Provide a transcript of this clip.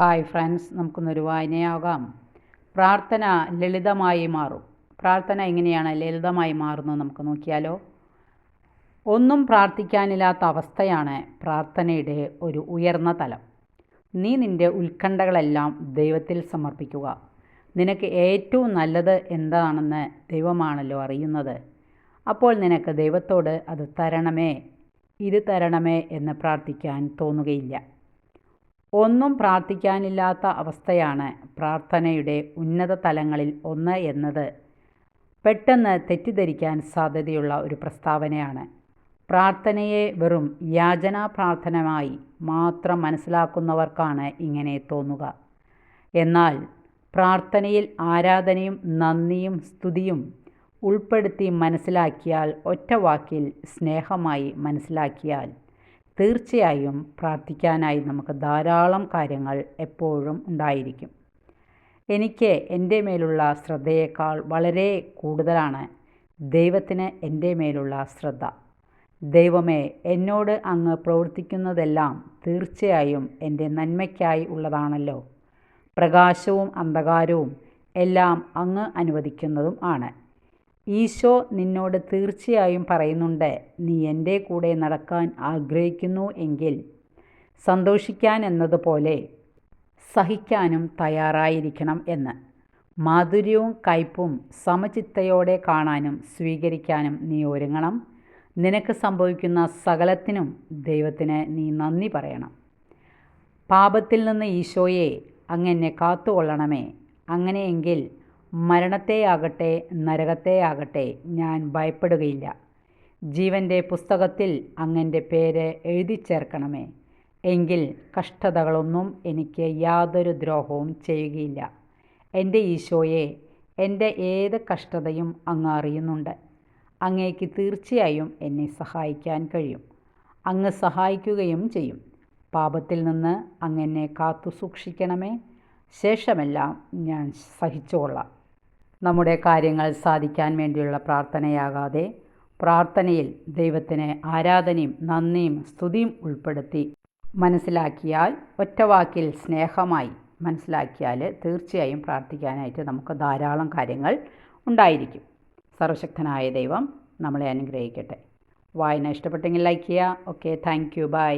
Hi friends നമുക്കൊന്നൊരു വായനയാകാം. പ്രാർത്ഥന ലളിതമായി മാറും. പ്രാർത്ഥന എങ്ങനെയാണ് ലളിതമായി മാറുന്നത് നമുക്ക് നോക്കിയാലോ? ഒന്നും പ്രാർത്ഥിക്കാനില്ലാത്ത അവസ്ഥയാണ് പ്രാർത്ഥനയുടെ ഒരു ഉയർന്ന തലം. നീ നിന്റെ ഉത്കണ്ഠകളെല്ലാം ദൈവത്തിൽ സമർപ്പിക്കുക. നിനക്ക് ഏറ്റവും നല്ലത് എന്താണെന്ന് ദൈവമാണല്ലോ അറിയുന്നത്. അപ്പോൾ നിനക്ക് ദൈവത്തോട് അത് തരണമേ? ഇത് തരണമേ എന്ന് പ്രാർത്ഥിക്കാൻ തോന്നുകയില്ല. ഒന്നും പ്രാർത്ഥിക്കാനില്ലാത്ത അവസ്ഥയാണ് പ്രാർത്ഥനയുടെ ഉന്നത തലങ്ങളിൽ ഒന്ന് എന്നത്. പെട്ടെന്ന് തെറ്റിദ്ധരിക്കാൻ സാധ്യതയുള്ള ഒരു പ്രസ്താവനയാണ്. പ്രാർത്ഥനയെ വെറും യാചനാ പ്രാർത്ഥനമായി മാത്രം മനസ്സിലാക്കുന്നവർക്കാണ് ഇങ്ങനെ തോന്നുക. എന്നാൽ പ്രാർത്ഥനയിൽ ആരാധനയും നന്ദിയും സ്തുതിയും ഉൾപ്പെടുത്തി മനസ്സിലാക്കിയാൽ ഒറ്റ വാക്കിൽ സ്നേഹമായി മനസ്സിലാക്കിയാൽ തീർച്ചയായും പ്രാർത്ഥിക്കാനായി നമുക്ക് ധാരാളം കാര്യങ്ങൾ എപ്പോഴും ഉണ്ടായിരിക്കും. എനിക്ക് എന്റെ മേലുള്ള ശ്രദ്ധയേക്കാൾ വളരെ കൂടുതലാണ് ദൈവത്തിന് എന്റെ മേലുള്ള ശ്രദ്ധ. ദൈവമേ എന്നോട് അങ്ങ് പ്രവർത്തിക്കുന്നതെല്ലാം തീർച്ചയായും എന്റെ നന്മയ്ക്കായി ഉള്ളതാണല്ലോ. പ്രകാശവും അന്ധകാരവും എല്ലാം അങ്ങ് അനുവദിക്കുന്നതും ആണ്. ഈശോ നിന്നോട് തീർച്ചയായും പറയുന്നുണ്ട് നീ എന്റെ കൂടെ നടക്കാൻ ആഗ്രഹിക്കുന്നു എങ്കിൽ സന്തോഷിക്കാൻ എന്നതുപോലെ സഹിക്കാനും തയ്യാറായിരിക്കണം എന്ന്. മാധുര്യവും കയ്പും സമചിത്തയോടെ കാണാനും സ്വീകരിക്കാനും നീ ഒരുങ്ങണം. നിനക്ക് സംഭവിക്കുന്ന സകലത്തിനും ദൈവത്തിന് നീ നന്ദി പറയണം. പാപത്തിൽ നിന്ന് ഈശോയെ അങ്ങനെ കാത്തുകൊള്ളണമേ. അങ്ങനെയെങ്കിൽ മരണത്തെയാകട്ടെ നരകത്തെയാകട്ടെ ഞാൻ ഭയപ്പെടുകയില്ല. ജീവന്റെ പുസ്തകത്തിൽ അങ്ങന്റെ പേര് എഴുതി ചേർക്കണമേ. എങ്കിൽ കഷ്ടതകളൊന്നും എനിക്ക് യാതൊരു ദ്രോഹവും ചെയ്യുകയില്ല. എന്റെ ഈശോയെ എന്റെ ഏത് കഷ്ടതയും അങ്ങ് അറിയുന്നുണ്ട്. അങ്ങേക്ക് തീർച്ചയായും എന്നെ സഹായിക്കാൻ കഴിയും. അങ്ങ് സഹായിക്കുകയും ചെയ്യും. പാപത്തിൽ നിന്ന് അങ്ങെന്നെ കാത്തു സൂക്ഷിക്കണമേ ശേഷമെല്ലാം ഞാൻ സഹിച്ചുകൊള്ളാം നമ്മുടെ കാര്യങ്ങൾ സാധിക്കാൻ വേണ്ടിയുള്ള പ്രാർത്ഥനയാകാതെ പ്രാർത്ഥനയിൽ ദൈവത്തിന് ആരാധനയും നന്ദിയും സ്തുതിയും ഉൾപ്പെടുത്തി. മനസ്സിലാക്കിയാൽ ഒറ്റവാക്കിൽ സ്നേഹമായി മനസ്സിലാക്കിയാൽ തീർച്ചയായും പ്രാർത്ഥിക്കാനായിട്ട് നമുക്ക് ധാരാളം കാര്യങ്ങൾ ഉണ്ടായിരിക്കും. സർവശക്തനായ ദൈവം നമ്മളെ അനുഗ്രഹിക്കട്ടെ. വായന ഇഷ്ടപ്പെട്ടെങ്കിൽ ലൈക്ക് ചെയ്യുക. Okay thank you by